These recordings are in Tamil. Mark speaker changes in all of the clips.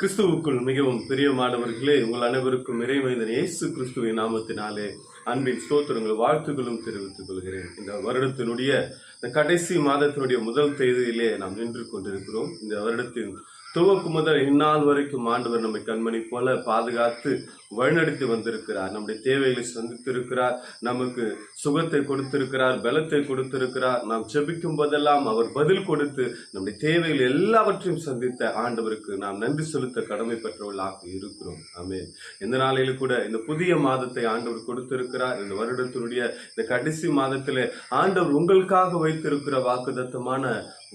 Speaker 1: கிறிஸ்துவுக்குள் மிகவும் பிரியமானவர்களே உங்கள் அனைவருக்கும் இறைமைந்தன் இயேசு கிறிஸ்துவின் நாமத்தினாலே அன்பின் ஸ்தோத்திரங்கள் வாழ்த்துக்களும் தெரிவித்துக் கொள்கிறேன். இந்த வருடத்தினுடைய இந்த கடைசி மாதத்தினுடைய முதல் தேதியிலே நாம் நின்று கொண்டிருக்கிறோம். இந்த வருடத்தின் துவக்கு முதல் இந்நாள் வரைக்கும் ஆண்டவர் நம்மை கண்மணி போல பாதுகாத்து வழிநடத்தி வந்திருக்கிறார். நம்முடைய தேவைகளை சந்தித்திருக்கிறார். நமக்கு சுகத்தை கொடுத்திருக்கிறார் பலத்தை கொடுத்திருக்கிறார். நாம் செபிக்கும் போதெல்லாம் அவர் பதில் கொடுத்து நம்முடைய தேவைகள் எல்லாவற்றையும் சந்தித்த ஆண்டவருக்கு நாம் நன்றி செலுத்த கடமை பெற்றவர்களாக இருக்கிறோம். ஆமே இந்த நாளையில் கூட இந்த புதிய மாதத்தை ஆண்டவர் கொடுத்திருக்கிறார். இந்த வருடத்தினுடைய இந்த கடைசி மாதத்திலே ஆண்டவர் உங்களுக்காக வைத்திருக்கிற வாக்குதத்தமான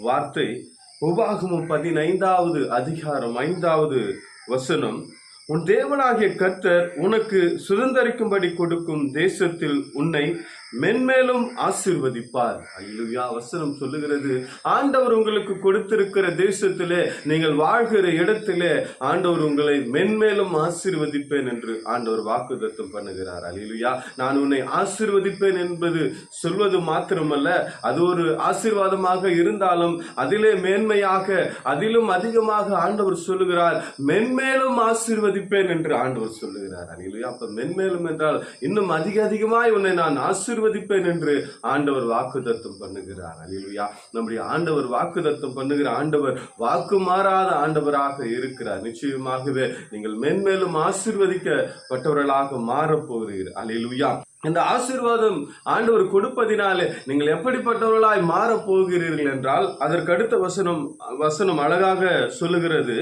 Speaker 1: வார்த்தை உபாகமும் பதினைந்தாவது அதிகாரம் ஐந்தாவது வசனம். உன் தேவனாகிய கர்த்தர் உனக்கு சுதந்தரிக்கும்படி கொடுக்கும் தேசத்தில் உன்னை மென்மேலும் ஆசீர்வதிப்பார். அல்லுயா வசனம் சொல்லுகிறது ஆண்டவர் உங்களுக்கு கொடுத்திருக்கிற தேசத்திலே நீங்கள் வாழ்கிற இடத்திலே ஆண்டவர் உங்களை மென்மேலும் ஆசிர்வதிப்பேன் என்று ஆண்டவர் வாக்குதத்தம் பண்ணுகிறார். அல்லுயா நான் உன்னை ஆசிர்வதிப்பேன் என்பது சொல்வது மாத்திரமல்ல அது ஒரு ஆசீர்வாதமாக இருந்தாலும் அதிலே மேன்மையாக அதிலும் அதிகமாக ஆண்டவர் சொல்லுகிறார் மென்மேலும் ஆசிர்வதிப்பேன் என்று ஆண்டவர் சொல்லுகிறார். அல்லுயா அப்ப மென்மேலும் என்றால் இன்னும் அதிக அதிகமாய் உன்னை நான் ஆசிர்வதிப்பேன் என்று ஆண்டவர் வாக்குதத்தம் பண்ணுகிறார். அல்லா நம்முடைய ஆண்டவர் வாக்குதத்தம் பண்ணுகிற ஆண்டவர் வாக்கு மாறாத ஆண்டவராக இருக்கிறார். நிச்சயமாகவே நீங்கள் மென்மேலும் ஆசிர்வதிக்கப்பட்டவர்களாக மாறப் போகிறீர்கள் அல்லா இந்த ஆசீர்வாதம் ஆண்டவர் கொடுப்பதினாலே நீங்கள் எப்படிப்பட்டவர்களாய் மாறப் போகிறீர்கள் என்றால் அதற்கு அடுத்த வசனம் வசனம் அழகாக சொல்லுகிறது.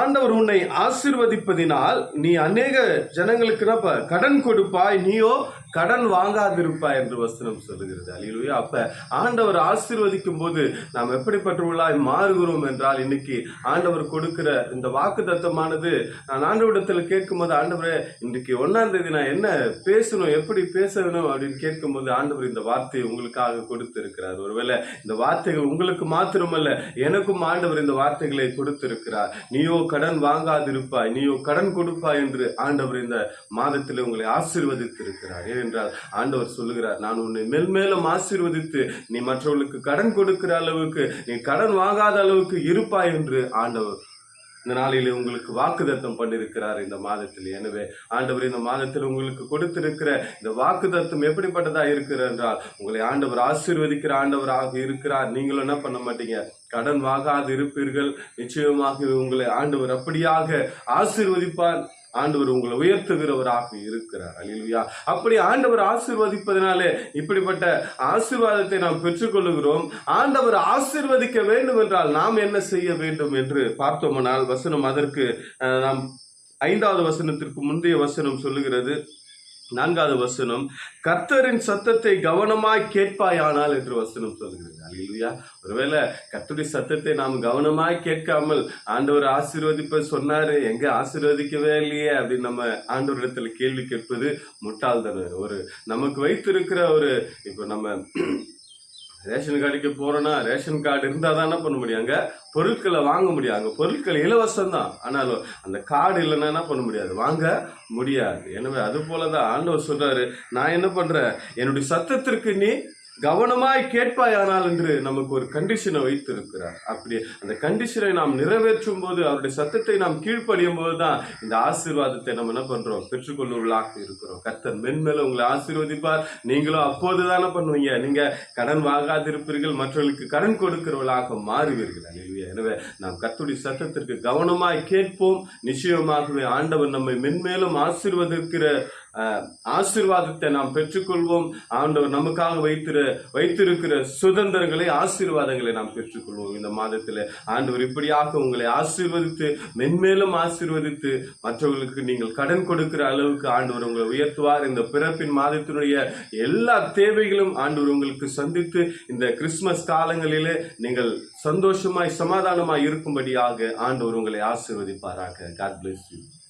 Speaker 1: ஆண்டவர் உன்னை ஆசிர்வதிப்பதினால் நீ அநேக ஜனங்களுக்கு கடன் கொடுப்பாய். நீயோ கடன் வாங்காதிருப்பாய் என்று வசனம் சொல்லுகிறது. அலிலுயா. அப்ப ஆண்டவர் ஆசீர்வதிக்கும் போது நாம் எப்படிப்பட்டவர்களாய் மாறுகிறோம் என்றால் இன்னைக்கு ஆண்டவர் கொடுக்கிற இந்த வாக்கு தத்தமானது நான் ஆண்டவரிடத்தில் கேட்கும்போது ஆண்டவரே இன்றைக்கு ஒன்னாம் தேதி நான் என்ன பேசணும் எப்படி பேசணும் அப்படின்னு கேட்கும் போது ஆண்டவர் இந்த வார்த்தையை உங்களுக்காக கொடுத்து இருக்கிறார் ஒருவேளை இந்த வார்த்தைகள் உங்களுக்கு மாத்திரமல்ல எனக்கும் ஆண்டவர் இந்த வார்த்தைகளை கொடுத்திருக்கிறார். நீயோ கடன் வாங்காதிருப்பாய் நீயோ கடன் கொடுப்பாய் என்று ஆண்டவர் இந்த மாதத்தில் உங்களை ஆசீர்வதித்திருக்கிறார். என்றால் ஆண்டவர் சொல்லுகிறார் நான் உன்னை மெல்மேலும் ஆசீர்வதித்து நீ மற்றவர்களுக்கு கடன் கொடுக்கிற அளவுக்கு நீ கடன் வாங்காத அளவுக்கு இருப்பாய் என்று ஆண்டவர் இந்த நாளிலே உங்களுக்கு வாக்குதத்தம் பண்ணியிருக்கிறார் இந்த மாதத்தில். எனவே ஆண்டவர் இந்த மாதத்தில் உங்களுக்கு கொடுத்திருக்கிற இந்த வாக்குதத்தம் எப்படிப்பட்டதாக இருக்கிற என்றால் உங்களை ஆண்டவர் ஆசீர்வதிக்கிற ஆண்டவராக இருக்கிறார். நீங்களும் என்ன பண்ண மாட்டீங்க? கடன் வாங்காது இருப்பீர்கள் நிச்சயமாக உங்களை ஆண்டவர் அப்படியாக ஆசீர்வதிப்பார். ஆண்டவர் உங்களை உயர்த்துகிறவராக இருக்கிறார். அலிலுயா அப்படி ஆண்டவர் ஆசீர்வதிப்பதனாலே இப்படிப்பட்ட ஆசீர்வாதத்தை நாம் பெற்றுக்கொள்ளுகிறோம். ஆண்டவர் ஆசீர்வதிக்க வேண்டும் என்றால் நாம் என்ன செய்ய வேண்டும் என்று பார்த்தோமானால் வசனம் அதற்கு அஹ், நாம் ஐந்தாவது வசனத்திற்கு முந்தைய வசனம் சொல்லுகிறது. நான்காவது வசனம் கர்த்தரின் சத்தத்தை கவனமாய் கேட்பாயானால் என்று வசனம் சொல்கிறது அல்லா ஒருவேளை கத்துடைய சத்தத்தை நாம் கவனமாய் கேட்காமல் ஆண்டவர் ஆசீர்வதிப்ப சொன்னாரு எங்க ஆசீர்வதிக்கவே இல்லையே அப்படின்னு நம்ம ஆண்டவரிடத்துல கேள்வி கேட்பது முட்டாள்தனர் ஒரு நமக்கு வைத்திருக்கிற ஒரு இப்போ நம்ம ரேஷன் கடைக்கு போறோம்னா ரேஷன் கார்டு இருந்தால் தான் என்ன பண்ண முடியும் அங்க? பொருட்களை வாங்க முடியும். அங்கே பொருட்கள் இலவசம் தான். ஆனாலும் அந்த கார்டு இல்லைன்னா என்ன பண்ண முடியாது? வாங்க முடியாது. எனவே அது போல தான் ஆண்டவர் சொல்றாரு. நான் என்ன பண்றேன்? என்னுடைய சத்தத்திற்கு நீ கவனமாய் கேட்பாயானால் என்று நமக்கு ஒரு கண்டிஷனை வைத்திருக்கிறார். அப்படி அந்த கண்டிஷனை நாம் நிறைவேற்றும் போது அவருடைய சத்தத்தை நாம் கீழ்ப்படியும் போது தான் இந்த ஆசீர்வாதத்தை நம்ம என்ன பண்றோம்? பெற்றுக்கொள்ளுவர்களாக இருக்கிறோம். கர்த்தர் மென்மேல உங்களை ஆசீர்வதிப்பார். நீங்களும் அப்போது தானே பண்ணுவீங்க. நீங்க கடன் வாங்காதிருப்பீர்கள். மற்றவர்களுக்கு கடன் கொடுக்கிறவர்களாக மாறுவீர்கள். அல்லேலூயா. எனவே நாம் கத்துடி சத்தத்திற்கு கவனமாய் கேட்போம். நிச்சயமாகவே ஆண்டவர் நம்மை மென்மேலும் ஆசீர்வதிக்கிற அஹ், ஆசீர்வாதத்தை நாம் பெற்றுக்கொள்வோம். ஆண்டவர் நமக்காக வைத்திர வைத்திருக்கிற சுதந்திரங்களை ஆசீர்வாதங்களை நாம் பெற்றுக்கொள்வோம். இந்த மாதத்தில் ஆண்டவர் இப்படியாக உங்களை ஆசீர்வதித்து மென்மேலும் ஆசீர்வதித்து மற்றவர்களுக்கு நீங்கள் கடன் கொடுக்கிற அளவுக்கு ஆண்டவர் உங்களை உயர்த்துவார். இந்த பிறப்பின் மாதத்தினுடைய எல்லா தேவைகளும் ஆண்டவர் உங்களுக்கு சந்தித்து இந்த கிறிஸ்துமஸ் காலங்களிலே நீங்கள் சந்தோஷமாய் சமாதானமாக இருக்கும்படியாக ஆண்டவர் உங்களை ஆசீர்வதிப்பாராக. God bless you